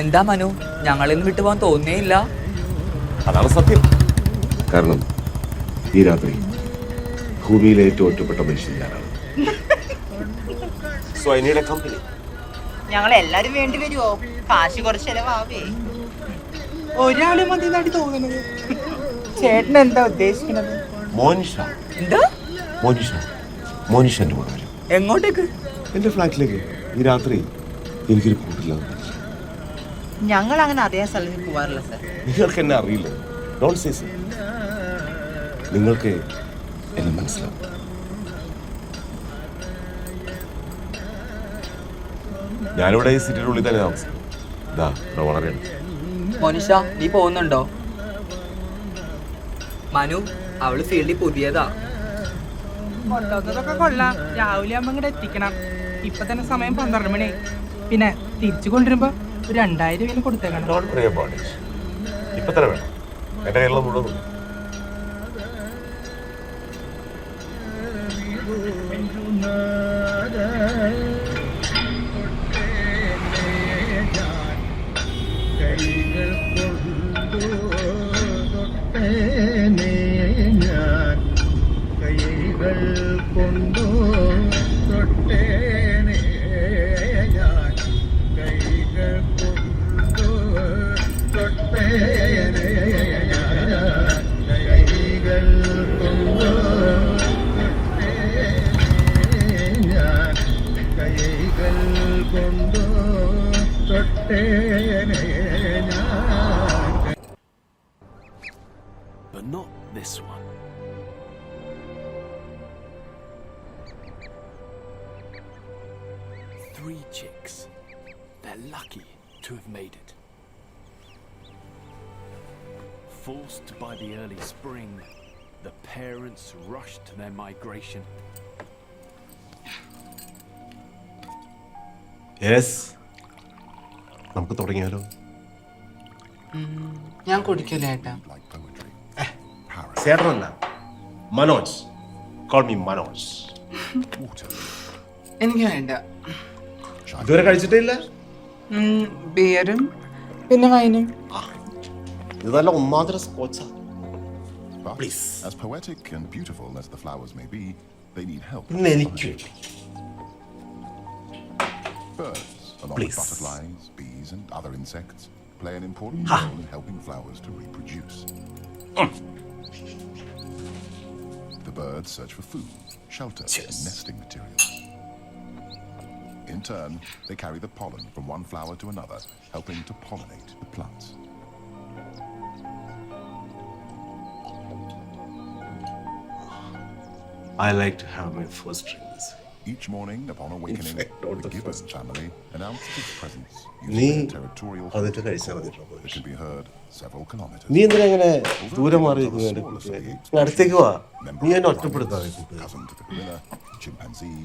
എന്താ മനു? ഞങ്ങളിന്ന് വിട്ടുപോകാൻ തോന്നിയില്ല അതാണ് സത്യം. കാരണം ഈ രാത്രി ഭൂമിയിലെ ഏറ്റവും ഒറ്റപ്പെട്ട മനുഷ്യൻ ഞാനാണ്. So I need a company. ഞങ്ങൾ എല്ലാരും വേണ്ടി വരുമോ കാശ് കുറച്ച് ചെലവാവേ. ഒരാൾ മതി നടി തോന്നുന്നത്. ചേട്ടൻ എന്താ ഉദ്ദേശിക്കുന്നത്? മോനിഷ. എന്താ? മോനിഷ. മോനിഷ എന്റെ കൂടെ വരും. എങ്ങോട്ടേക്ക്? എന്റെ ഫ്ലാറ്റിലേക്ക്. ഈ രാത്രി എനിക്കൊരു കൂട്ടില്ല ഞങ്ങൾ അങ്ങനെ അറിയാൻ സ്ഥലത്ത് പോവാറില്ല സർ. നിങ്ങൾക്ക് എന്നെ അറിയില്ല? ഡോണ്ട് സേ സർ നിങ്ങൾക്ക് എന്നെ മനസ്സിലാവും. ഞാനിവിടെ ഈ സിറ്റിയുടെ ഉള്ളിൽ തന്നെ താമസിക്കും. ഇതാ വളരെ മോനിഷ നീ പോകുന്നുണ്ടോ? മനു? അവൾ ഫീൽഡിൽ പുതിയതാ. കൊണ്ടുവന്നതൊക്കെ കൊള്ളാം. രാവിലെ ആകുമ്പോ ഇങ്ങോട്ട് എത്തിക്കണം. ഇപ്പൊ തന്നെ സമയം പന്ത്രണ്ട് മണി. പിന്നെ തിരിച്ചു കൊണ്ടുവരുമ്പോ ഒരു രണ്ടായിരം രൂപ കൊടുത്തേക്കണം. ഡോണ്ട് പ്രിയ ബോഡി ഇപ്പൊ തന്നെ വേണം. എന്റെ കയ്യിലുള്ള മുഴുവൻ ഉണ്ട്. Three chicks. They're lucky to have made it. Forced by the early spring, the parents rushed to their migration. Yes നമുക്ക് തുടങ്ങിയാലോ ഞാൻ കുടിക്കില്ല ഏട്ടാ ചേട്ടനല്ല മനോജ് കോൾ മീ മനോജ് എനിക്ക് വേണ്ട ഇതുവരെ കഴിച്ചിട്ടേ ഇല്ല ബിയറും പിന്നെ വൈനും ഇത് നല്ല ഒന്നാന്തര സ്കോച്ചാ But Please. as poetic and beautiful as the flowers may be, they need help. ഇന്ന് എനിക്ക് വേണ്ടി Birds, along Please. with butterflies, bees, and other insects, play an important Ha. role in helping flowers to reproduce. The birds search for food, shelter, Yes. and nesting materials. In turn, they carry the pollen from one flower to another, helping to pollinate the plants. I like to have my first drink. Each morning, upon awakening, the Gibbons family announced its presence using territorial that can be heard several kilometers. നീ എന്തിനാ ഇങ്ങനെ ദൂരെ മാറി അടുത്തേക്ക് വാ നീ എന്നെ ഒറ്റപ്പെടുത്താതെ കൂട്ടുകാരി. cousin to chimpanzee.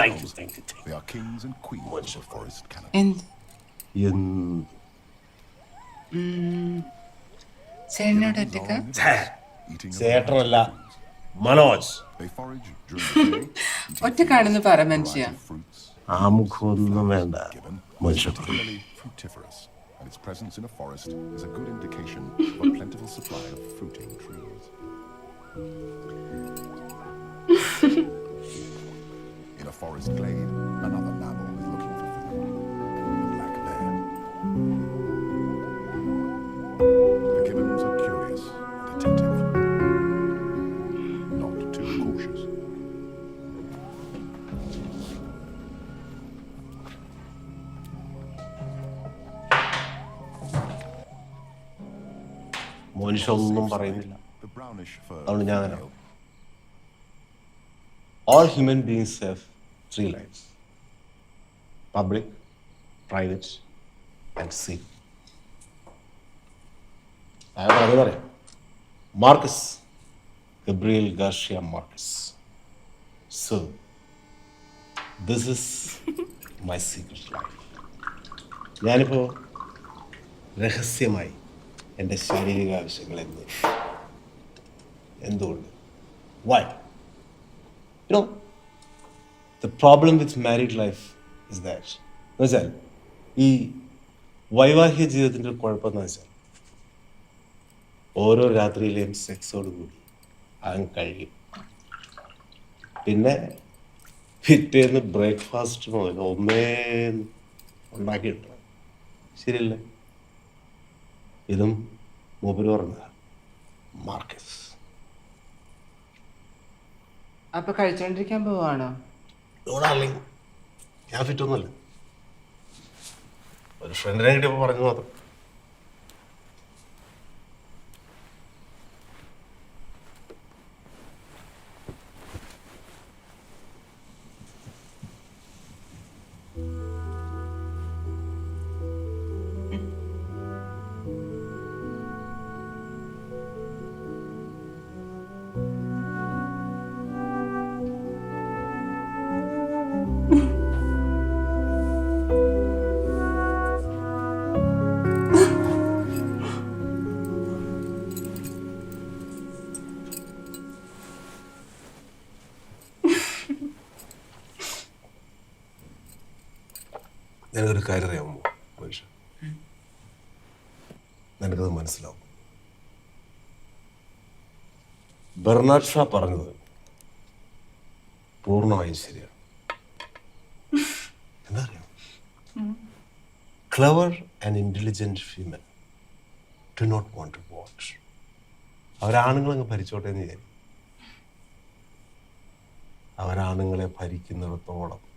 Thank you, thank you, thank They are kings and queens of the forest canopy. എന്ത് you. എന്ത്? ചേട്ടനോട് ഒറ്റക്ക ഛേ, ചേട്ടനല്ല. മനോജ് ഒറ്റക്കാണെന്ന് പറ മനുഷ്യ ആമുഖമൊന്നും വേണ്ട മനുഷ്യ and its presence in a forest is a good indication of a plentiful supply of fruiting trees. in a forest glade, another Monisha ഒന്നും പറയുന്നില്ല. അതുകൊണ്ട് ഞാൻ അങ്ങനെ all beings have three lives. Public, private, and secret. ഞാൻ അത് പറയാം. Marcus Gabriel Garcia Marcus so this is my secret life ഞാനിപ്പോൾ രഹസ്യമായി എന്റെ ശാരീരിക ആവശ്യങ്ങൾ എന്ന് എന്തുകൊണ്ട് why you know the problem with married life is that എന്ന് വെച്ചാൽ ഈ വൈവാഹിക ജീവിതത്തിന്റെ ഒരു കുഴപ്പം എന്ന് വെച്ചാൽ ഓരോ രാത്രിയിലെയും സെക്സോട് കൂടി ആകാൻ കഴിയും. പിന്നെ പിറ്റേന്ന് ബ്രേക്ക്ഫാസ്റ്റ് മുതൽ ഒന്നേ ഉണ്ടാക്കിയിട്ടുണ്ട് ശരിയല്ലേ? ഇതും മൂപ്പര് മാർക്കസ്. അപ്പൊ കഴിച്ചോണ്ടിരിക്കാൻ പോവാണോ? ഞാൻ ഫിറ്റൊന്നുമല്ല ഒരു ഫ്രണ്ടിനെ കിട്ടിയപ്പോൾ പറഞ്ഞു മാത്രം. നിനക്കൊരു കാര്യം അറിയാമോ മനുഷ്യ നിനക്കത് മനസ്സിലാവും. ബെർണാഡ് ഷാ പറഞ്ഞത് പൂർണമായും ശരിയാണ്. എന്താ അറിയാം clever and intelligent females to not want to watch അവരാണുങ്ങളങ്ങ് ഭരിച്ചോട്ടെ എന്ന് വിചാരിക്കും. അവരാണുങ്ങളെ ഭരിക്കുന്നിടത്തോളം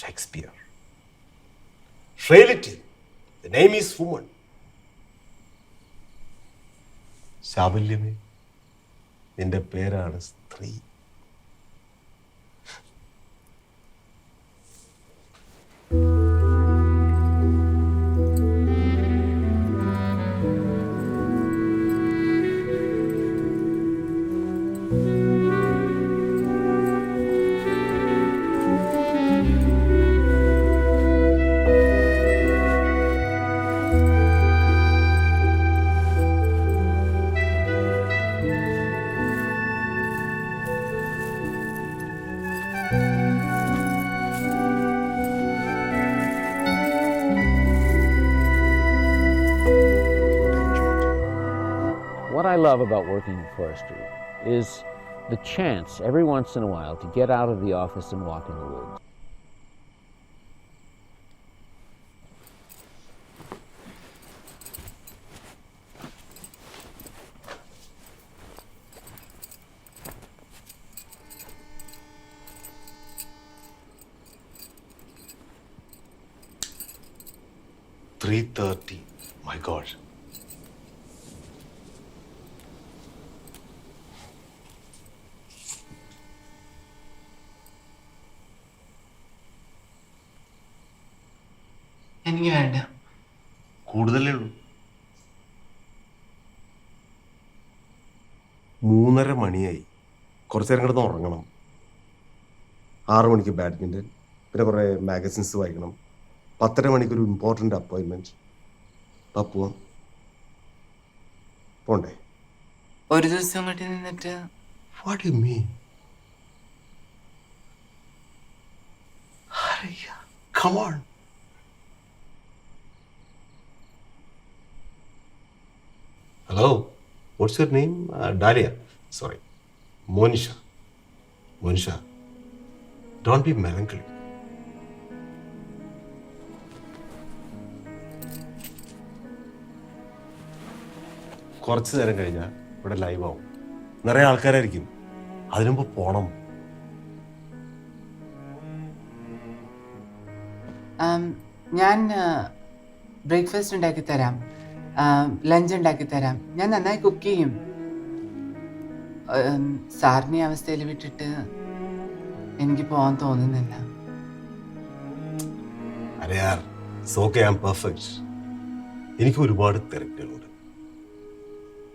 Shakespeare frailty the name is woman ശാബല്യമേ നിന്റെ പേരാണ് സ്ത്രീ. love about working in forestry is the chance every once in a while to get out of the office and walk in the woods. Three thirty. My God. എനിക്ക് വേണ്ട കൂടുതലേ ഉള്ളൂ. മൂന്നര മണിയായി. കുറച്ച് നേരം കിടന്ന് ഉറങ്ങണം. ആറു മണിക്ക് ബാഡ്മിന്റൺ പിന്നെ കുറേ മാഗസിൻസ് വായിക്കണം. പത്തര മണിക്ക് ഒരു ഇമ്പോർട്ടന്റ് അപ്പോയിൻമെന്റ് പപ്പുവം പോണ്ടേ? ഒരു ദിവസം അങ്ങോട്ട് നിന്നിട്ട് what you mean Come on. What's your name? Uh, Dahlia. Sorry, Monisha. Monisha, don't be melancholy. കുറച്ച് നേരം കഴിഞ്ഞാൽ ഇവിടെ ലൈവ് ആവും നിറയെ ആൾക്കാരായിരിക്കും അതിനുമ്പ് പോണം ഞാൻ ബ്രേക്ക്ഫാസ്റ്റ് ഉണ്ടാക്കി തരാം ലഞ്ച് ഉണ്ടാക്കി തരാം. ഞാൻ നന്നായി കുക്ക് ചെയ്യും. സാറിനെ അവസ്ഥയിൽ വിട്ടിട്ട് എനിക്ക് പോകാൻ തോന്നുന്നില്ല. എനിക്ക് ഒരുപാട് തിരക്കുകളുണ്ട്.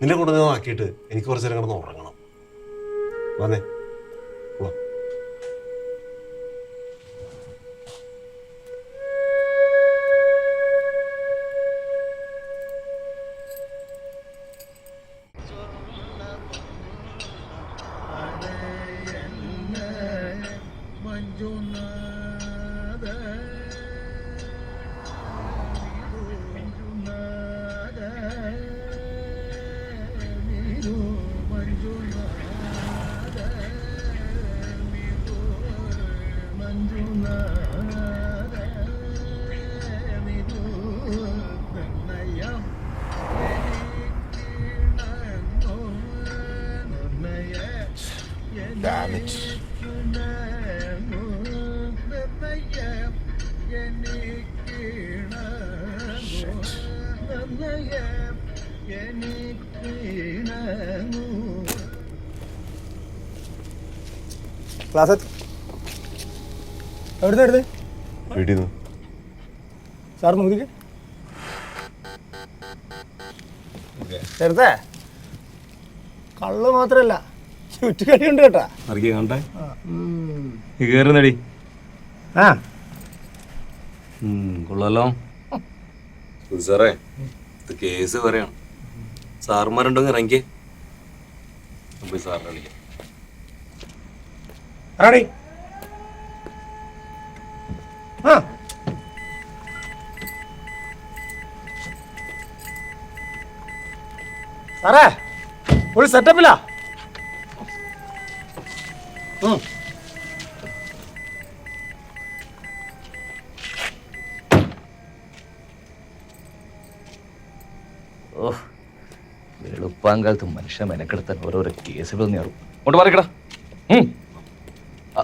നിന്നെ കൊണ്ടുവന്നാക്കിയിട്ട് എനിക്ക് കുറച്ച് നേരം കിടന്ന് ഉറങ്ങണം. വന്നേ. ക്ലാസ് എവിടുന്ന് എടുത്ത്? വീട്ടിൽ നിന്ന് സാർ നോക്കിക്ക് ചെറുതേ കള്ള് മാത്രല്ല. ചുറ്റുകടിയുണ്ട് കേട്ടാ. കണ്ടേ. ആ കൊള്ളാലോ. സാറേ ഇത് കേസ് പറയാണ്. സാറുമാരുണ്ടോ ഇറങ്ങിയേ പോയി സാറിനെ വിളിക്കാം. റെഡി ആ. സാറേ ഒരു സെറ്റപ്പില്ല ഓ വെളുപ്പാങ്കാലത്ത് മനുഷ്യ മെനക്കെടുത്താൻ ഓരോരോ കേസുകൾ നേറും കൊണ്ട് മാറിക്കടാ ഉം. ആ.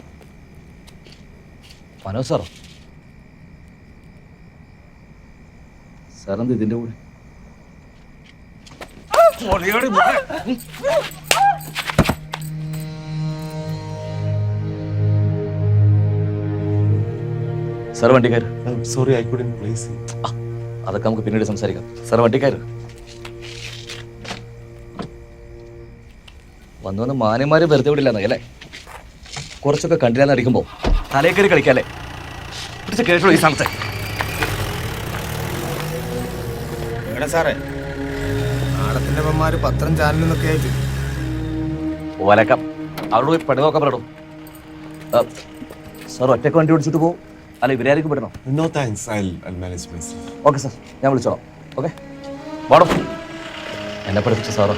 മനോജ് സാർ. സാറെന്ത് ഇതിന്റെ കൂടെ? സാർ വണ്ടിക്കാർ. സോറി ഐ പ്ലീസ് പ്ലേസ് അതൊക്കെ നമുക്ക് പിന്നീട് സംസാരിക്കാം. സാർ വണ്ടിക്കാർ. വന്നു വന്ന് മാന്യന്മാര് വെറുതെ വിടില്ല അല്ലേ? കുറച്ചൊക്കെ കണ്ടില്ലാന്ന് അടിക്കുമ്പോ തലേ കയറി കളിക്കാല്ലേ? പിടിച്ച് കേട്ടോ ഈ സ്ഥലത്ത് എവിടെ സാറേ നാടത്തിന്റെ അമ്മമാര് പത്രം ചാനലിൽ നിന്നൊക്കെ ആയിട്ട്. ഓലക്കാം അവരോട് പോയി പണി നോക്കാൻ സാർ ഒറ്റയ്ക്ക് വണ്ടി ഓടിച്ചിട്ട് പോകും അല്ല ഇവരായിരിക്കും വിടണം no thanks I I manage my okay sir. ഞാൻ വിളിച്ചോളാം. ഓക്കെ. വാടോ. എന്നെ പഠിപ്പിച്ച സാറോ.